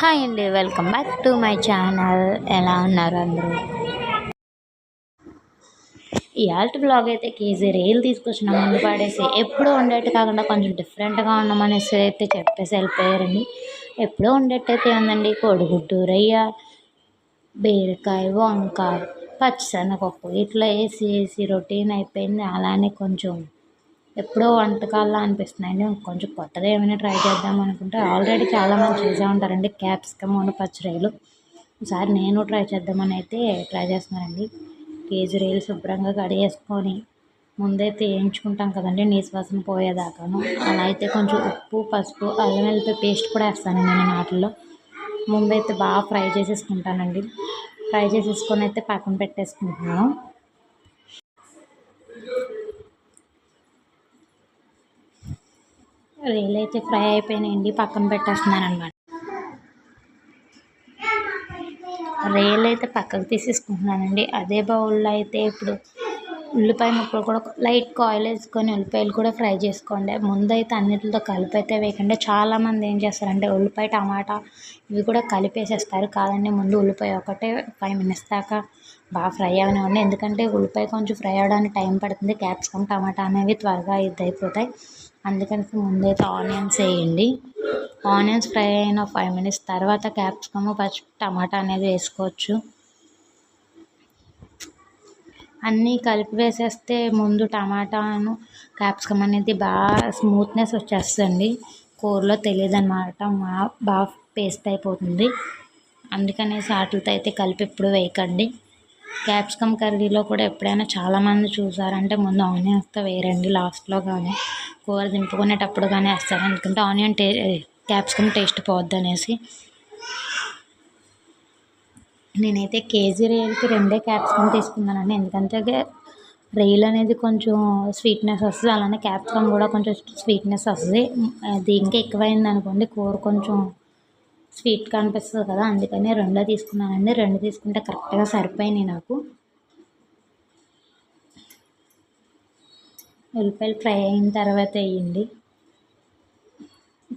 Hi అండి welcome back to my channel ఎలా ఉన్నారు అందరూ? ఇవాళ బ్లాగ్ అయితే కేజీ రేలు తీసుకొచ్చిన ముందు పాడేసి ఎప్పుడూ ఉండేట్టు కాకుండా కొంచెం డిఫరెంట్గా ఉన్నామనేసి అయితే చెప్పేసి వెళ్ళిపోయారండి. ఎప్పుడూ ఉండేట్టయితే ఉందండి కోడిగుడ్డు రొయ్య బీరకాయ వంకాయ పచ్చిశనగపప్పు ఇట్లా వేసి వేసి రొటీన్ అయిపోయింది. అలానే కొంచెం ఎప్పుడో వంటకాల్లో అనిపిస్తున్నాయండి కొంచెం కొత్తగా ఏమైనా ట్రై చేద్దాం అనుకుంటే ఆల్రెడీ చాలామంది చేసే ఉంటారండి. క్యాప్సికమ్ పచ్చి రొయ్యలు. ఒకసారి నేను ట్రై చేద్దామని అయితే ట్రై చేస్తున్నానండి. కేజీ రొయ్యలు శుభ్రంగా కడిగేసుకొని ముందైతే వేయించుకుంటాం కదండి. నీసువాసన పోయేదాకాను. అలా అయితే కొంచెం ఉప్పు పసుపు అల్లం వెల్లిపాయ పేస్ట్ కూడా వేస్తానండి నేను వాటిల్లో ముందైతే బాగా ఫ్రై చేసేసుకుంటానండి. ఫ్రై చేసేసుకొని అయితే పక్కన పెట్టేసుకుంటున్నాను. రైలు అయితే ఫ్రై అయిపోయినాయండి పక్కన పెట్టేస్తున్నాను అనమాట రేలు అయితే పక్కకు తీసేసుకుంటున్నానండి. అదే బౌల్లో అయితే ఇప్పుడు ఉల్లిపాయ ముక్కలు కూడా లైట్ ఆయిల్ వేసుకొని ఉల్లిపాయలు కూడా ఫ్రై చేసుకోండి. ముందైతే అన్నిటితో కలిపి అయితే వేయకండి. చాలామంది ఏం చేస్తారంటే ఉల్లిపాయ టమాటా ఇవి కూడా కలిపేసేస్తారు. కాదండి ముందు ఉల్లిపాయ ఒకటే ఫైవ్ మినిట్స్ దాకా బాగా ఫ్రై అవనివ్వండి. ఎందుకంటే ఉల్లిపాయ కొంచెం ఫ్రై అవ్వడానికి టైం పడుతుంది. క్యాప్సికమ్ టమాటా అనేవి త్వరగా ఇది అయిపోతాయి అందుకని ముందైతే ఆనియన్స్ వేయండి. ఆనియన్స్ ఫ్రై అయిన ఫైవ్ మినిట్స్ తర్వాత క్యాప్సికమ్ పచ్చి టమాటా అనేది వేసుకోవచ్చు. అన్నీ కలిపి వేసేస్తే ముందు టమాటాను క్యాప్సికమ్ అనేది బాగా స్మూత్నెస్ వచ్చేస్తుంది కూరలో తెలియదు అనమాట బాగా పేస్ట్ అయిపోతుంది. అందుకనేసి వాటితో అయితే కలిపి ఎప్పుడు వేయకండి. క్యాప్సికమ్ కర్రీలో కూడా ఎప్పుడైనా చాలామంది చూసారంటే ముందు ఆనియన్ వేస్తే వేయరండి లాస్ట్లో కానీ కూర దింపుకునేటప్పుడు కానీ వేస్తారు. ఎందుకంటే ఆనియన్ టే క్యాప్సికమ్ టేస్ట్ పోద్ది అనేసి. నేనైతే కేజీ రేలుకి రెండే క్యాప్సికమ్ తీసుకున్నానండి. ఎందుకంటే రేల్ అనేది కొంచెం స్వీట్నెస్ వస్తుంది. అలానే క్యాప్సికమ్ కూడా కొంచెం స్వీట్నెస్ వస్తుంది. అది ఇంకా ఎక్కువైంది అనుకోండి కూర కొంచెం స్వీట్గా అనిపిస్తుంది కదా అందుకని రెండో తీసుకున్నానండి. రెండు తీసుకుంటే కరెక్ట్గా సరిపోయినాయి నాకు. ఉల్లిపాయలు ఫ్రై అయిన తర్వాత వేయండి.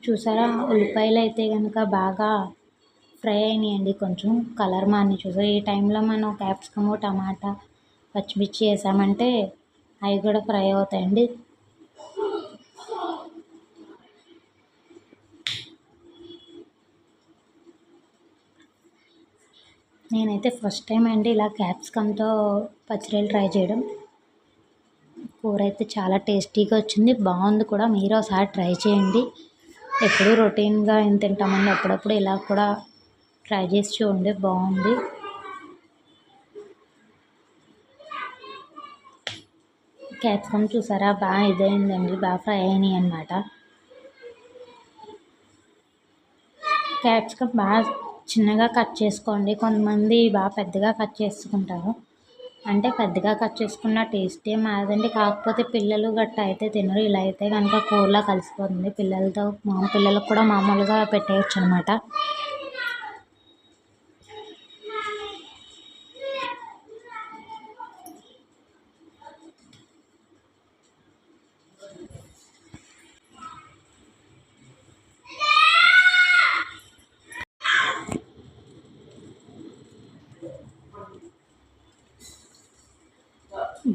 చూసారా ఉల్లిపాయలు అయితే కనుక బాగా ఫ్రై అయినాయండి. కొంచెం కలర్ మాని చూసారు ఈ టైంలో మనం క్యాప్సికమ్ టమాటా పచ్చిమిర్చి వేసామంటే అవి కూడా ఫ్రై అవుతాయండి. నేనైతే ఫస్ట్ టైం అండి ఇలా క్యాప్సికమ్తో పచ్చడిలు ట్రై చేయడం. కూర అయితే చాలా టేస్టీగా వచ్చింది. బాగుంది కూడా. మీరు ఒకసారి ట్రై చేయండి. ఎప్పుడు రొటీన్గా ఏం తింటామండి అప్పుడప్పుడు ఇలా కూడా ట్రై చేసి చూడండి. బాగుంది. క్యాప్సికమ్ చూసారా? బాగా ఇదైందండి. బాగా ఫ్రై అయినాయి అనమాట క్యాప్సికమ్ బాగా చిన్నగా కట్ చేసుకోండి. కొంతమంది బాగా పెద్దగా కట్ చేసుకుంటారు. అంటే పెద్దగా కట్ చేసుకున్న టేస్ట్ ఏం మారదండి కాకపోతే పిల్లలు గట్ట అయితే తినరు. ఇలా అయితే కనుక కూరలో కలిసిపోతుంది. పిల్లలతో మా పిల్లలకు కూడా మామూలుగా పెట్టేయచ్చు అనమాట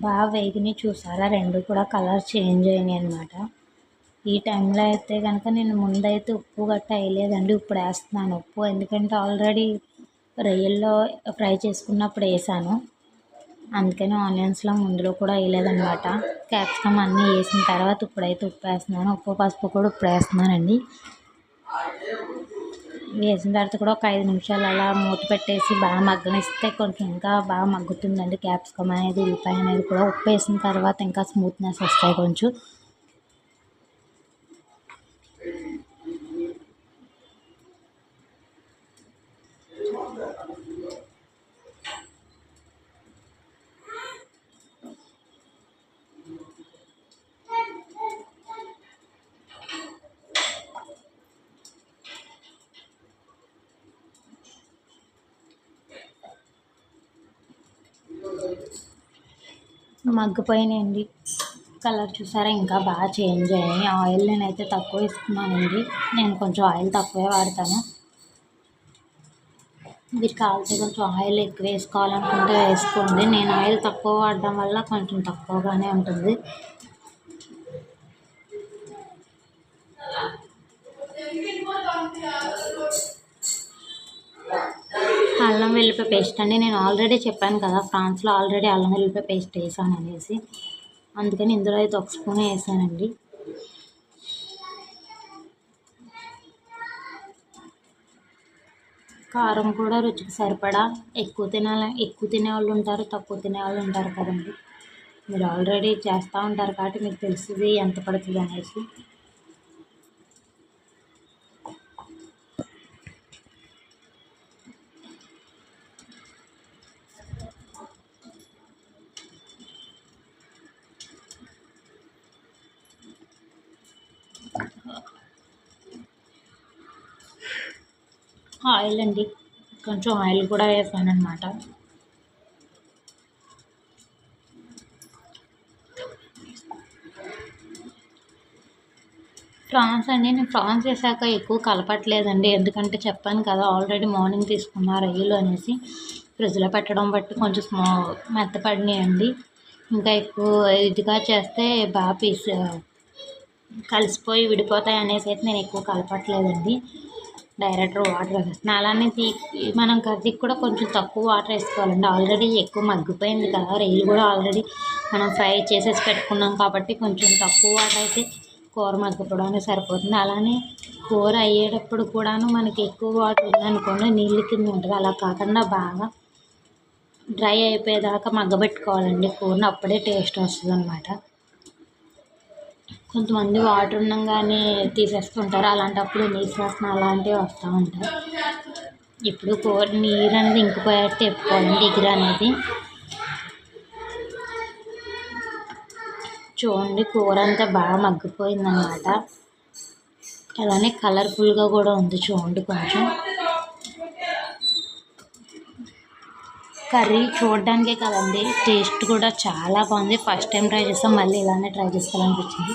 బాగా వేగినాయి చూసారా? రెండు కూడా కలర్ చేంజ్ అయినాయి అనమాట ఈ టైంలో అయితే కనుక నేను ముందైతే ఉప్పు గట్ట వేయలేదండి. ఇప్పుడు వేస్తున్నాను ఉప్పు. ఎందుకంటే ఆల్రెడీ రొయ్యల్లో ఫ్రై చేసుకున్నప్పుడు వేసాను. అందుకని ఆనియన్స్లో ముందులో కూడా వేయలేదనమాట క్యాప్సికమ్ అన్నీ వేసిన తర్వాత ఇప్పుడైతే ఉప్పు వేస్తున్నాను. ఉప్పు పసుపు కూడా ఇప్పుడు వేస్తున్నానండి. వేసిన తర్వాత కూడా ఒక ఐదు నిమిషాలు అలా మూత పెట్టేసి బాగా మగ్గనిస్తే కొంచెం ఇంకా బాగా మగ్గుతుందండి క్యాప్సికమ్ అనేది ఉల్లిపాయ అనేది కూడా ఉప్పు వేసిన తర్వాత ఇంకా స్మూత్నెస్ వస్తాయి కొంచెం. మగ్గిపోయినాయండి. కలర్ చూసారా? ఇంకా బాగా చేంజ్ అయ్యాయి. ఆయిల్ నేనైతే తక్కువ ఇస్తున్నానండి. నేను కొంచెం ఆయిల్ తక్కువే వాడతాను. మీరు కావాల్సి కొంచెం ఆయిల్ ఎక్కువ వేసుకోవాలనుకుంటే వేసుకోండి. నేను ఆయిల్ తక్కువ వాడడం వల్ల కొంచెం తక్కువగానే ఉంటుంది. అల్లం వెల్లిపాయ పేస్ట్ అండి. నేను ఆల్రెడీ చెప్పాను కదా ఫ్రాన్స్లో ఆల్రెడీ అల్లం వెల్లిపాయ పేస్ట్ వేసాను అనేసి. అందుకని ఇందులో అయితే ఒక స్పూన్ వేసానండి. కారం కూడా రుచికి సరిపడా. ఎక్కువ తినాల ఎక్కువ తినే వాళ్ళు ఉంటారు తక్కువ తినే వాళ్ళు ఉంటారు కదండి. మీరు ఆల్రెడీ చేస్తూ ఉంటారు కాబట్టి మీకు తెలుస్తుంది ఎంత పడుతుంది అనేసి. ఆయిల్ అండి. కొంచెం ఆయిల్ కూడా వేసాను అనమాట ఫ్రాన్స్ అండి నేను ఫ్రాన్స్ వేసాక ఎక్కువ కలపట్లేదండి. ఎందుకంటే చెప్పాను కదా ఆల్రెడీ మార్నింగ్ తీసుకున్న రొయ్యలు అనేసి ఫ్రిడ్జ్లో పెట్టడం బట్టి కొంచెం స్మా మెత్తపడినాయండి. ఇంకా ఎక్కువ ఇదిగా చేస్తే బాగా పీస్ కలిసిపోయి విడిపోతాయి అనేసి అయితే నేను ఎక్కువ కలపట్లేదండి. డైరెక్ట్ వాటర్ వేసేస్తున్నాను అలానే తీ మనం కర్రీకి కూడా కొంచెం తక్కువ వాటర్ వేసుకోవాలండి. ఆల్రెడీ ఎక్కువ మగ్గిపోయింది కదా. రొయ్యలు కూడా ఆల్రెడీ మనం ఫ్రై చేసేసి పెట్టుకున్నాం కాబట్టి కొంచెం తక్కువ వాటర్ అయితే కూర మగ్గిపోవడానికి సరిపోతుంది. అలానే కూర అయ్యేటప్పుడు కూడాను మనకి ఎక్కువ వాటర్ ఉందనుకోండి నీళ్ళు కింద ఉంటుంది. అలా కాకుండా బాగా డ్రై అయిపోయేదాకా మగ్గబెట్టుకోవాలండి. కూరని అప్పుడే టేస్ట్ వస్తుంది అనమాట కొంతమంది వాటర్ ఉండగానే తీసేస్తుంటారు. అలాంటప్పుడు నీరు వాసన అలాంటివి వస్తూ ఉంటాయి. ఇప్పుడు కూర నీరు అనేది ఇంకిపోయేట్టు తిప్పుకోవాలండి డిగ్రీ అనేది. చూడండి కూర అంతా బాగా మగ్గిపోయిందనమాట అలానే కలర్ఫుల్గా కూడా ఉంది చూడండి కొంచెం. కర్రీ చూడడానికే కదండి. టేస్ట్ కూడా చాలా బాగుంది. ఫస్ట్ టైం ట్రై చేస్తాం మళ్ళీ ఇలానే ట్రై చేసుకోవాలనిపించింది.